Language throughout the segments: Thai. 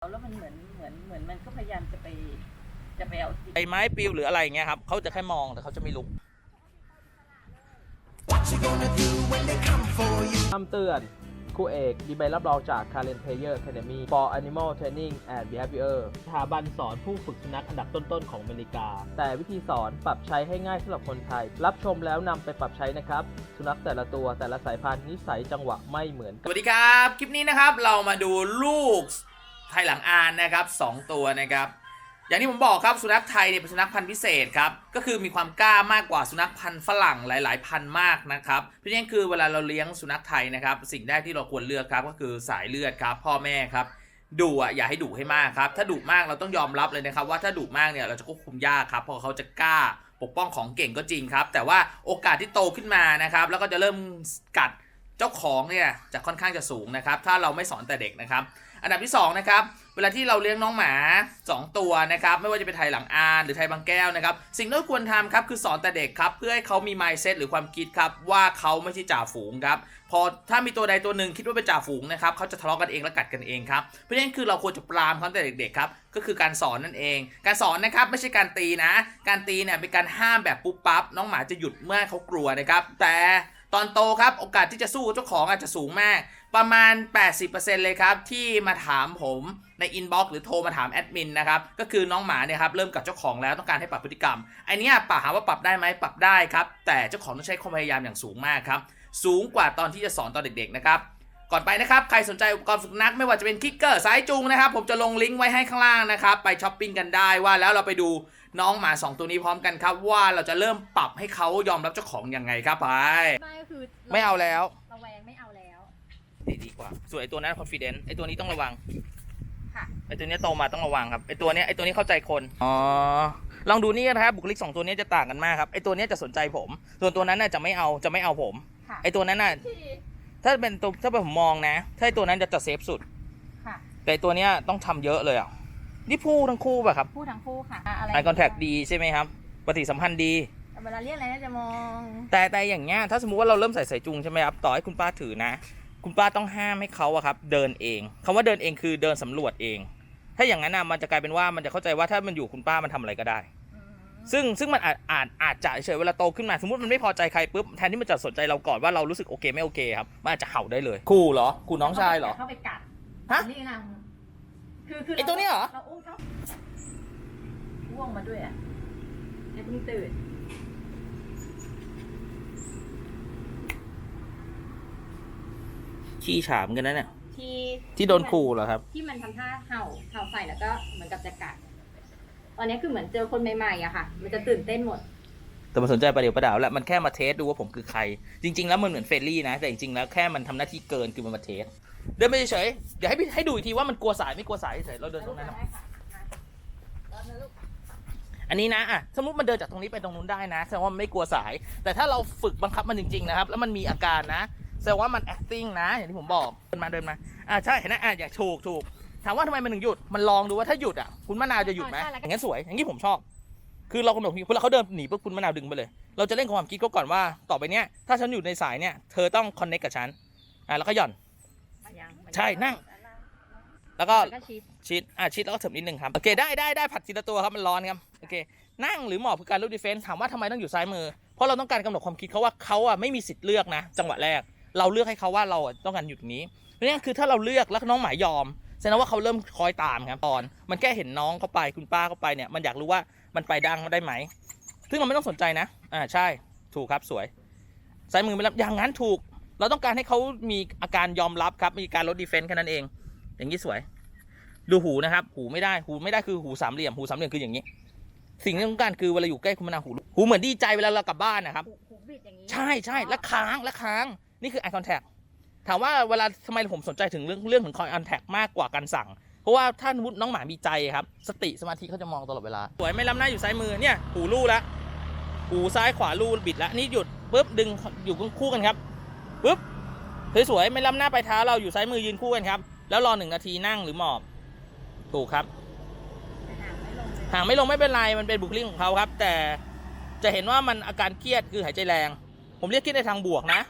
แล้วมันเหมือนเหมือนเหมือนมันก็พยายามจะไปจะไปเอาติดไอ้ไม้ปลิวหรืออะไรอย่างเงี้ยครับเขาจะแค่มองแต่เขาจะไม่ลุก คำเตือนครูเอกมีใบรับรองจาก Karen Player Academy for Animal Training and Behavior สถาบันสอนผู้ฝึกสุนัขอันดับต้น ๆ ของอเมริกา แต่วิธีสอนปรับใช้ให้ง่ายสำหรับคนไทย รับชมแล้วนำไปปรับใช้นะครับ สุนัขแต่ละตัวแต่ละสายพันธุ์นิสัยจังหวะไม่เหมือนสวัสดีครับ คลิปนี้นะครับเรามาดูลูก ไทยหลังอานนะครับสองตัวนะครับ อย่างที่ผมบอกครับสุนัขไทยเนี่ยเป็นสุนัขพันธุ์พิเศษครับก็คือมีความกล้ามากกว่าสุนัขพันธุ์ฝรั่งหลาย ๆ พันธุ์มากนะครับเพราะฉะนั้นคือเวลาเราเลี้ยงสุนัขไทยนะครับ สิ่งแรกที่เราควรเลือกครับก็คือสายเลือดครับ พ่อแม่ครับดุอะอย่าให้ดุให้มากครับ ถ้าดุมากเราต้องยอมรับเลยนะครับ ว่าถ้าดุมากเนี่ยเราจะควบคุมยากครับเพราะเขาจะกล้าปกป้องของเก่งก็จริงครับ แต่ว่าโอกาสที่โตขึ้นมานะครับ แล้วก็จะเริ่มกัดเจ้าของเนี่ยจะค่อนข้างจะสูงนะครับ ถ้าเราไม่สอนแต่เด็กนะครับ อันดับที่ 2 นะครับ เวลาที่เราเลี้ยงน้องหมา 2 ตัวนะครับ ไม่ว่าจะเป็นไทยหลังอานหรือไทยบางแก้วนะครับ สิ่งที่เราควรทำครับคือสอนแต่เด็กครับ เพื่อให้เขามี mindset หรือความคิดครับ ว่าเขาไม่ใช่จ่าฝูงครับ พอถ้ามีตัวใดตัวหนึ่งคิดว่าเป็นจ่าฝูงนะครับเขาจะทะเลาะกันเองและกัดกันเองครับเพราะฉะนั้นคือเราควรจะปรามเขาแต่เด็กๆครับก็คือการสอนนั่นเอง การสอนนะครับไม่ใช่การตีนะ การตีเนี่ยเป็นการห้ามแบบปุ๊บปั๊บน้องหมาจะหยุดเมื่อเขากลัวนะครับแต่ ตอนโตครับโอกาสที่จะสู้เจ้าของอาจจะสูงมาก ประมาณ 80%เลยครับ ที่มาถามผมในอินบ็อกซ์หรือโทรมาถามแอดมินนะครับ ก็คือน้องหมาเนี่ยครับเริ่มกับเจ้าของแล้วต้องการให้ปรับพฤติกรรมไอเนี้ยป่าหาว่าปรับได้ไหมปรับได้ครับ แต่เจ้าของต้องใช้ความพยายามอย่างสูงมากครับ สูงกว่าตอนที่จะสอนตอนเด็กๆนะครับ ก่อนไปนะครับใครสนใจอุปกรณ์ฝึกนักไม่ว่าจะเป็นคิกเกอร์สายจูงนะครับ ผมจะลงลิงก์ไว้ให้ข้างล่างนะครับ ไปช้อปปิ้งกันได้ว่าแล้วเราไปดูน้องหมา 2 ตัวนี้พร้อมกันครับ ว่าเราจะเริ่มปรับให้เขายอมรับเจ้าของยังไงครับไปไม่ก็คือไม่เอาแล้วระแวงไม่เอาแล้วดีดีกว่า ส่วนไอตัวนั้น confident ไอตัวนี้ต้องระวังค่ะไอตัวเนี้ยโตมาต้องระวังครับไอตัวเนี้ยไอตัวนี้เข้าใจคนอ๋อลองดูนี่นะครับบุคลิกสองตัวเนี้ยจะต่างกันมากครับไอตัวเนี้ยจะสนใจผม ส่วนตัวนั้นน่ะจะไม่เอาจะไม่เอาผมค่ะไอตัวนั้นน่ะ ถ้าเป็นตัวถ้าเป็นผมมองนะ ถ้าไอตัวนั้นจะจะเซฟสุด ค่ะ แต่ไอ้ตัวเนี้ยต้องทำเยอะเลยอะ นี่พูดทั้งคู่ป่ะครับพูดทั้งคู่ค่ะะอะไรไอคอนแทคดีใช่ไหมครับ ปฏิสัมพันธ์ดี เวลาเรียกอะไรน่าจะมองแต่แต่อย่างเงี้ยถ้าสมมุติว่าเราเริ่มใส่สายจุงใช่ไหมครับ ต่อให้คุณป้าถือนะ คุณป้าต้องห้ามให้เขาอะครับ เดินเองคำว่าเดินเองคือเดินสำรวจเอง ถ้าอย่างนั้นนะมันจะกลายเป็นว่ามันจะเข้าใจว่าถ้ามันอยู่คุณป้ามันทำอะไรก็ได้อืม ซึ่งซึ่งมันอาจอาจอาจจะเฉยเวลาโตขึ้นมา สมมติมันไม่พอใจใครปุ๊บแทนที่มันจะสนใจเราก่อนว่าเรารู้สึกโอเคไม่โอเคครับมันอาจจะเห่าได้เลยคู่เหรอคู่น้องชายเหรอเข้าไปกัดฮะนี่นะคือคือไอ้ตัวเนี้ยเหรอเราอุ้มเขาว่วงมาด้วยอะไอ้เพิ่งตื่นขี้ฉามกันนะเนี่ยที่ที่โดนขู่เหรอครับ ที่มันทำท่าเห่าเห่าใส่แล้วก็เหมือนกับจะกัด ตอนนี้คือเหมือนเจอคนใหม่ๆอะค่ะ มันจะตื่นเต้นหมด แต่มันสนใจประเดี๋ยวประดาวแล้วมันแค่มาเทสดูว่าผมคือใคร จริง ๆ แล้วมันเหมือนเฟรนลี่นะ แต่จริงๆแล้วแค่มันทำหน้าที่เกินคือมันมาเทสเดินไปเฉยๆเดี๋ยวให้พี่ให้ดูอีกทีว่ามันกลัวสายไม่กลัวสายเฉยเราเดินตรงนั้นนะอันนี้นะอะสมมติมันเดินจากตรงนี้ไปตรงนู้นได้นะแสดงว่ามันไม่กลัวสาย แต่ถ้าเราฝึกบังคับมันจริงๆนะครับ แล้วมันมีอาการนะแสดงว่ามัน acting นะ อย่างที่ผมบอกเดินมาเดินมาอ่าใช่เห็นไหมอะอย่าถูกถูก ถามว่าทำไมมันถึงหยุด มันลองดูว่าถ้าหยุดอะคุณมะนาวจะหยุดไหมอย่างนั้นสวย อย่างนี้ผมชอบ คือเรากำหนดเวลาเขาเดินหนีปุ๊บคุณมะนาวดึงไปเลย เราจะเล่นกับความคิดเขาก่อนว่าต่อไปเนี้ยถ้าฉันอยู่ในสายเนี่ยเธอต้อง connect กับฉันอะแล้วก็หย่อน ยังใช่นั่ง แล้วก็ แล้วก็ชีสชิดอะชิดแล้วก็เถิบนิดนึงครับ โอเค ได้ได้ได้ผัดทีละตัวครับ มันร้อนครับ โอเค นั่งหรือหมอบคือการรูดดีเฟนส์ถามว่าทำไมต้องอยู่ซ้ายมือ เพราะเราต้องการกำหนดความคิดเขาว่าเขาอะไม่มีสิทธิ์เลือกนะ จังหวะแรก เราเลือกให้เขาว่าเราอะต้องการอยู่ตรงนี้เพราะฉะนั้นคือถ้าเราเลือกแล้วน้องหมายยอม แสดงว่าเขาเริ่มคอยตามครับตอน มันแค่เห็นน้องเขาไปคุณป้าเขาไปเนี่ยมันอยากรู้ว่ามันไปดังได้ไหม ซึ่งเราไม่ต้องสนใจนะ อ่าใช่ถูกครับสวยซ้ายมือไม่รับอย่างนั้นถูก เราต้องการให้เขามีอาการยอมรับครับ มีการลดดีเฟนส์แค่นั้นเอง อย่างนี้สวย ดูหูนะครับ หูไม่ได้หูไม่ได้คือหูสามเหลี่ยมหูสามเหลี่ยมคืออย่างนี้ สิ่งที่ต้องการคือเวลาอยู่ใกล้คุณมะนาวหูหูเหมือนดีใจเวลาเรากลับบ้านนะครับ หูหูบิดอย่างนี้ ใช่ใช่และค้างและค้างนี่คือ eye contact ถามว่าเวลาทำไมผมสนใจถึงเรื่องเรื่องของ eye contact มากกว่าการสั่ง เพราะว่าถ้าสมมติน้องหมามีใจครับ สติสมาธิเขาจะมองตลอดเวลาสวยไม่ล้ำหน้าอยู่ซ้ายมือเนี่ยหูลู่แล้วหูซ้ายขวาลู่บิดล้วนี่หยุดปุ๊บดึงอยู่คู่กันครับปุ๊บสวยๆไม่ล้ำหน้าไปเท้าเราอยู่ซ้ายมือยืนคู่กันครับ แล้วรอหนึ่งนาทีนั่งหรือหมอบถูกครับห่างไม่ลงเลยห่างไม่ลงไม่เป็นไรมันเป็นบุคลิกของเขาครับ แต่จะเห็นว่ามันอาการเครียดคือหายใจแรง ผมเรียกเครียดในทางบวกนะ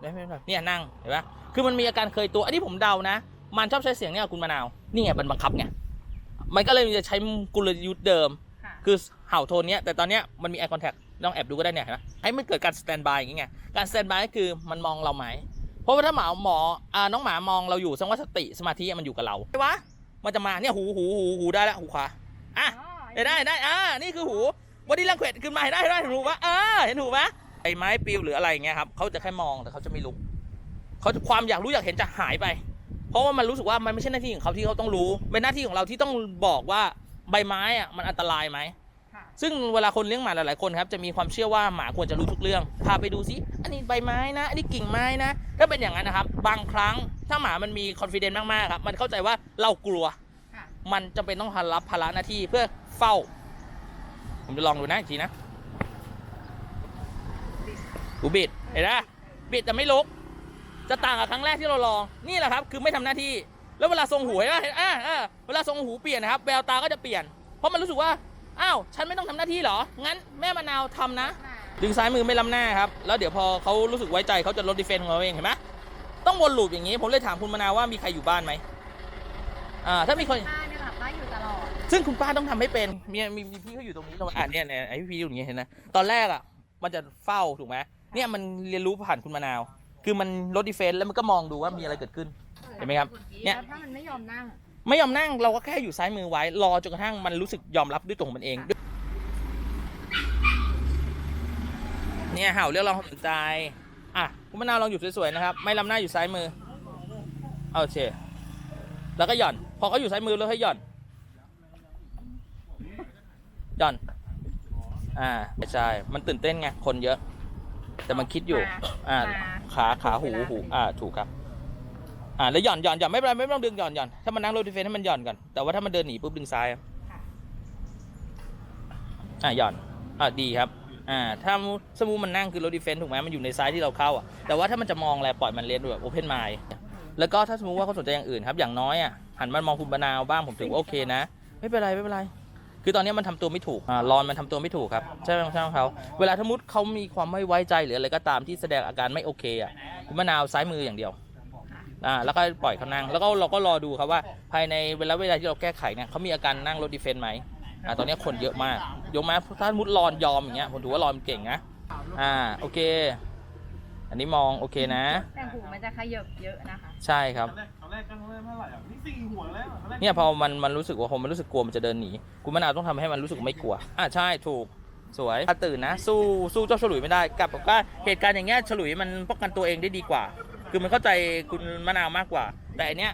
เนี่ยนั่งเห็นปะคือมันมีอาการเคยตัว อันนี้ผมเดานะ มันชอบใช้เสียงเนี่ยกับคุณมะนาว นี่ไงมันบังคับไง มันก็เลยจะใช้กลยุทธ์เดิมค่ะคือเห่าโทนเนี้ย แต่ตอนเนี้ยมันมี eye contact ลองแอบดูก็ได้เนี่ยเห็นไหมให้มันเกิดการ stand by อย่างเงี้ยการ stand by ก็คือมันมองเราไหม เพราะว่าถ้าหมาหมออ่าน้องหมามองเราอยู่แสดงว่าสติสมาธิมันอยู่กับเราไอ้วะมันจะมาเนี่ยหูหูหูหูได้แล้วหูขวาอะเห็นได้เห็นได้อ่านี่คือหูบอดี้ลังเควขึ้นมาเห็นได้เห็นได้เห็นหูปะอ่าเห็นหูปะ ไอ้ไม้ปลิวหรืออะไรอย่างเงี้ยครับเขาจะแค่มองแต่เขาจะไม่ลุกเขาจะความอยากรู้อยากเห็นจะหายไป เพราะว่ามันรู้สึกว่ามันไม่ใช่หน้าที่ของเขาที่เขาต้องรู้เป็นหน้าที่ของเราที่ต้องบอกว่าใบไม้อะมันอันตรายไหมค่ะซึ่งเวลาคนเลี้ยงหมาหลายๆคนครับจะมีความเชื่อว่าหมาควรจะรู้ทุกเรื่อง พาไปดูซิอันนี้ใบไม้นะ อันนี้กิ่งไม้นะ ถ้าเป็นอย่างนั้นนะครับ บางครั้งถ้าหมามันมีคอนฟ idence มากๆครับ มันเข้าใจว่าเรากลัวค่ะมันจำเป็นต้องรับภาระหน้าที่เพื่อเฝ้า ผมจะลองดูนะอีกทีนะ กูบิดเห็นไหมบิดแต่ไม่ลุก จะต่างกับครั้งแรกที่เราลอง นี่แหละครับ คือไม่ทำหน้าที่ แล้วเวลาทรงหูเห็นไหมเห็นอ่าอ่าเวลาทรงหูเปลี่ยนนะครับ แววตาก็จะเปลี่ยน เพราะมันรู้สึกว่า อ้าว ฉันไม่ต้องทำหน้าที่เหรอ งั้นแม่มะนาวทำนะ ดึงซ้ายมือไม่ล้ำหน้าครับ แล้วเดี๋ยวพอเขารู้สึกไว้ใจเขาจะลดดีเฟนต์ของเราเองเห็นไหมต้องวนลูปอย่างนี้ ผมเลยถามคุณมะนาวว่ามีใครอยู่บ้านไหมอ่า ถ้ามีคนป้าเนี่ยค่ะป้าอยู่ตลอด ซึ่งคุณป้าต้องทำให้เป็นมีมีมีพี่เขาอยู่ตรงนี้ตรงอ่านเนี่ยเนี่ยไอพี่พี่อยู่อย่างเงี้ยเห็นไหมตอนแรกอะ มันจะเฝ้าถูกไหม เนี่ยมันเรียนรู้ผ่านคุณมะนาว คือมันลดดีเฟนต์แล้วมันก็มองดูว่ามีอะไรเกิดขึ้น เห็นไหมครับ เนี่ยแล้วถ้ามันไม่ยอมนั่ง ไม่ยอมนั่งเราก็แค่อยู่ซ้ายมือไว้ รอจนกระทั่งมันรู้สึกยอมรับด้วยตัวของมันเอง เนี่ยเห่าเรียกร้องความสนใจ อะคุณมะนาวลองอยู่สวยๆนะครับ ไม่ล้ำหน้าอยู่ซ้ายมือโอเค แล้วก็หย่อน พอเขาอยู่ซ้ายมือแล้วให้หย่อน หย่อน อ่าไม่ใช่ มันตื่นเต้นไง คนเยอะ แต่มันคิดอยู่ อ่า ขาขาหูหูอ่าถูกครับ อ่าแล้วหย่อนหย่อนหย่อนไม่เป็นไรไม่ต้องดึงหย่อนหย่อนถ้ามันนั่งโรดิเฟนให้มันหย่อนก่อนแต่ว่าถ้ามันเดินหนีปุ๊บดึงซ้ายครับค่ะอ่าหย่อนอ่าดีครับ อ่า ถ้าสมมุติมันนั่งคือโรดิเฟนถูกไหมมันอยู่ในซ้ายที่เราเข้าอะแต่ว่าถ้ามันจะมองอะไรปล่อยมันเรียนแบบโอเพนไมล์แล้วก็ถ้าสมมติว่าเขาสนใจอย่างอื่นครับ อย่างน้อยอะหันมามองคุณบานาวบ้างผมถือว่าโอเคนะ ไม่เป็นไรไม่เป็นไร คือตอนนี้มันทำตัวไม่ถูกอรอนมันทำตัวไม่ถูกครับใช่ไหมใช่ไหมเขาเวลาสมมติเขามีความไม่ไว้ใจหรืออะไรก็ตามที่แสดงอาการไม่โอเคอะมะนาวซ้ายมืออย่างเดียวอ่าแล้วก็ปล่อยเขานั่งแล้วก็เราก็รอดูครับว่า ภายในเวลาเวลาที่เราแก้ไขเนี่ยเขามีอาการนั่งรถดีเฟนต์ไหมอ่าตอนนี้คนเยอะมากยกมาถ้ามมุดรอนยอมอย่างเงี้ยผมถือว่ารอนเก่งนะอ่าโอเค อันนี้มองโอเคนะ แต่หูมันจะขยับเยอะนะคะ ใช่ครับครั้งแรกครั้งแรกก็ครั้งแรกเท่าไหร่อะนี่สี่หัวแล้วครั้งแรกเนี่ยพอมันมันรู้สึกว่าพอมันรู้สึกกลัวมันจะเดินหนีคุณมะนาวต้องทำให้มันรู้สึกไม่กลัวอ่าใช่ถูกสวยถ้าตื่นนะ สู้สู้เจ้าฉลุยไม่ได้กลับบอกว่าเหตุการณ์อย่างเงี้ยฉลุยมันป้องกันตัวเองได้ดีกว่า คือมันเข้าใจคุณมะนาวมากกว่า แต่อันเนี้ย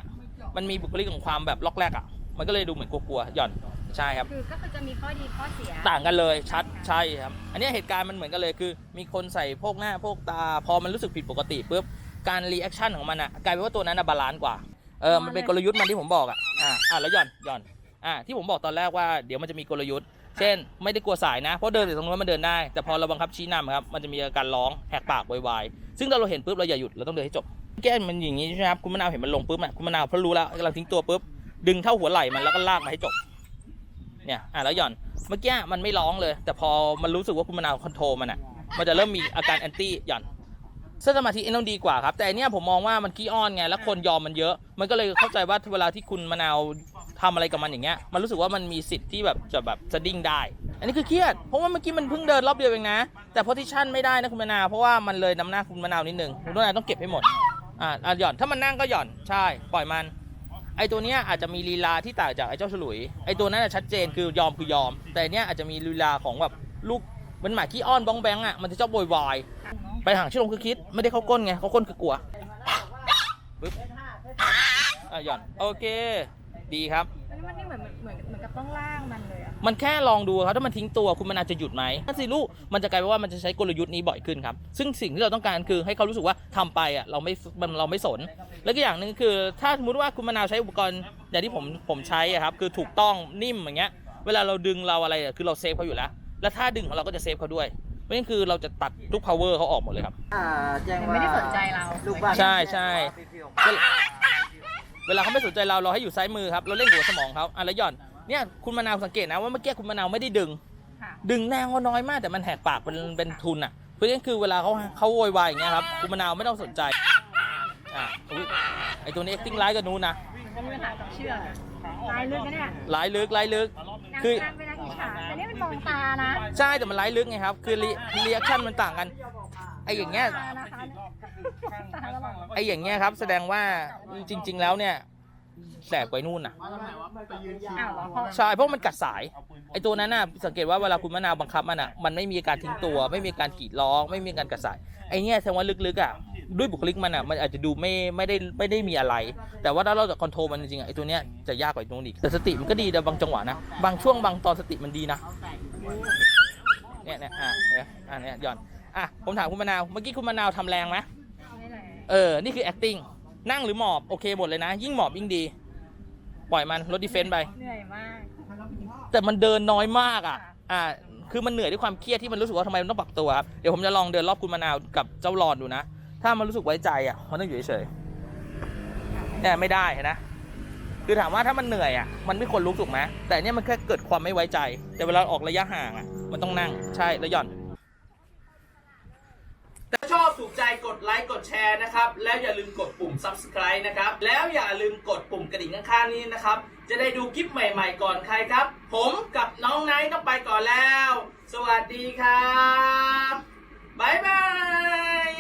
มันมีบุคลิกของความแบบล็อกแรกอะมันก็เลยดูเหมือนกลัวๆหย่อน ใช่ครับ คือก็คือจะมีข้อดีข้อเสียต่างกันเลยชัดใช่ครับ อันเนี้ยเหตุการณ์มันเหมือนกันเลยคือ มีคนใส่พวกหน้าพวกตา พอมันรู้สึกผิดปกติปุ๊บการรีแอคชั่นของมันอะกลายเป็นว่าตัวนั้นอะบาลานซ์กว่าเออมันเป็นกลยุทธ์มันที่ผมบอกอะอ่าอ่าแล้วหย่อนหย่อนอ่าที่ผมบอกตอนแรกว่าเดี๋ยวมันจะมีกลยุทธ์ เช่น ไม่ได้กลัวสายนะ เพราะเดินอยู่ตรงนู้นมันเดินได้ แต่พอเราบังคับชี้นำครับมันจะมีอาการร้องแหกปากโวยวายซึ่งถ้าเราเห็นปุ๊บเราอย่าหยุดเราต้องเดินให้จบแก้มันอย่างนี้ใช่ไหมครับคุณมะนาวเห็นมันลงปุ๊บอะคุณมะนาวเพราะรู้แล้วกำลังทิ้งตัวปุ๊บดึงเท่าหัวไหล่มันแล้วก็ลากมาให้จบ เนี่ยอะแล้วหย่อนเมื่อกี้มันไม่ร้องเลย แต่พอมันรู้สึกว่าคุณมะนาวคอนโทรลมันอะมันจะเริ่มมีอาการแอนตี้หย่อนเส้นสมาธิเอ็นต้องดีกว่าครับ แต่อันเนี้ยผมมองว่ามันขี้อ้อนไงแล้วคนยอมมันเยอะ มันก็เลยเข้าใจว่าเวลาที่คุณมะนาวทำอะไรกับมันอย่างเงี้ยมันรู้สึกว่ามันมีสิทธิ์ที่แบบจะแบบจะดิ้งได้ อันนี้คือเครียดเพราะว่าเมื่อกี้มันเพิ่งเดินรอบเดียวเองนะ แต่โพซิชันไม่ได้นะคุณมะนาวเพราะว่ามันเลยนำหน้าคุณมะนาวนิดนึงคุณมะนาวต้องเก็บให้หมดอ่าอะหย่อนถ้ามันนั่งก็หย่อนใช่ปล่อยมัน ไอตัวเนี้ยอาจจะมีลีลาที่ต่างจากไอเจ้าฉลุย ไอตัวนั้นชัดเจนคือยอมคือยอม แต่เนี้ยอาจจะมีลีลาของแบบลูกมันหมาขี้อ้อนบ้องแบงอะมันจะชอบโวยวายไปหางชิลงคือคิดไม่ได้เข้าก้นไงเข้าก้นคือกลัวปึ๊บอะหย่อนโอเค ดีครับ มันมันนี่เหมือนเหมือนเหมือนกับต้องล่างมัน มันแค่ลองดูครับถ้ามันทิ้งตัวคุณมันอาจจะหยุดไหมถ้าสิลูกมันจะกลายเป็นว่ามันจะใช้กลยุทธ์นี้บ่อยขึ้นครับ ซึ่งสิ่งที่เราต้องการคือให้เขารู้สึกว่าทำไปอะเราไม่มันเราไม่สน แล้วก็อย่างหนึ่งคือ ถ้าสมมติว่าคุณมะนาวใช้อุปกรณ์อย่างที่ผมผมใช้อะครับคือถูกต้องนิ่มอย่างเงี้ยเวลาเราดึงเราอะไรอะคือเราเซฟเขาอยู่แล้ว แล้วถ้าดึงของเราก็จะเซฟเขาด้วยเพราะฉะนั้นคือเราจะตัดทุก power เขาออกหมดเลยครับอ่าแจ้งมันว่าไม่ได้สนใจเราลูกบ้านใช่ใช่เวลาเวลาเขาไม่สนใจเราเราให้อยู่ซ้ายมือครับ เราเล่นหัวสมองเขาอะแล้วหย่อน เนี่ยคุณมะนาวสังเกตนะว่าเมื่อกี้คุณมะนาวไม่ได้ดึง ค่ะดึงแรงเขาน้อยมากแต่มันแหกปากเป็นเป็นทุนอะเพราะฉะนั้นคือเวลาเขาเขาโวยวายอย่างเงี้ยครับคุณมะนาวไม่ต้องสนใจอะอุ๊ยไอตัวนี้ acting ร้ายกับนู้นนะมันก็มีปัญหากับเชือกอะลายลึกนะเนี่ยไลฟ์ลึกไลฟ์ลึกนางคือ นางเป็นนางอิจฉาแต่นี่มันมองตานะใช่แต่มันไลฟ์ลึกไงครับ คือเรีแอคชั่นมันต่างกันไออย่างเงี้ย ตานะคะตาแล้วบอก ไออย่างเงี้ยครับแสดงว่าจริง ๆ แล้วเนี่ย แสบกว่านู่นน่ะ อ้าวเหรอเพราะใช่เพราะมันกัดสายไอตัวนั้นน่ะสังเกตว่าเวลาคุณมะนาวบังคับมันอะมันไม่มีการทิ้งตัว ไม่มีการกรีดร้อง ไม่มีการกัดสายไอเนี้ยแสดงว่าลึกๆอะด้วยบุคลิกมันอะมันอาจจะดูไม่ไม่ได้ไม่ได้มีอะไร แต่ว่าถ้าเราจะคอนโทรลมันจริงๆอะไอตัวเนี้ยจะยากกว่าไอ้ตรงนี้อีกแต่สติมันก็ดีแต่บางจังหวะนะบางช่วงบางตอนสติมันดีนะเนี่ยเนี่ยอะเนี่ยอะเนี่ยหย่อนอะผมถามคุณมะนาวเมื่อกี้คุณมะนาวทำแรงไหมไม่แหละเออ นี่คือ acting นั่งหรือหมอบโอเคหมดเลยนะ ยิ่งหมอบยิ่งดี ปล่อยมันลดดีเฟนต์ไป เหนื่อยมากแต่มันเดินน้อยมากอะ อ่า คือมันเหนื่อยด้วยความเครียดที่มันรู้สึกว่าทำไมมันต้องปรับตัวครับ เดี๋ยวผมจะลองเดินรอบคุณมะนาวกับเจ้าหลอนดูนะ ถ้ามันรู้สึกไว้ใจอะ มันต้องอยู่เฉยๆเนี่ยไม่ได้เห็นนะ คือถามว่าถ้ามันเหนื่อยอะ มันไม่ควรลุกถูกไหมแต่เนี่ยมันแค่เกิดความไม่ไว้ใจ แต่เวลาออกระยะห่างอะ มันต้องนั่ง ใช่ แล้วหย่อนถ้า ชอบถูกใจกดไลค์กดแชร์นะครับ แล้วอย่าลืมกดปุ่ม subscribe นะครับ แล้วอย่าลืมกดปุ่มกระดิ่งข้างๆนี้นะครับ จะได้ดูคลิปใหม่ๆก่อนใครครับ ผมกับน้องไนท์ต้องไปก่อนแล้ว สวัสดีครับบ๊ายบาย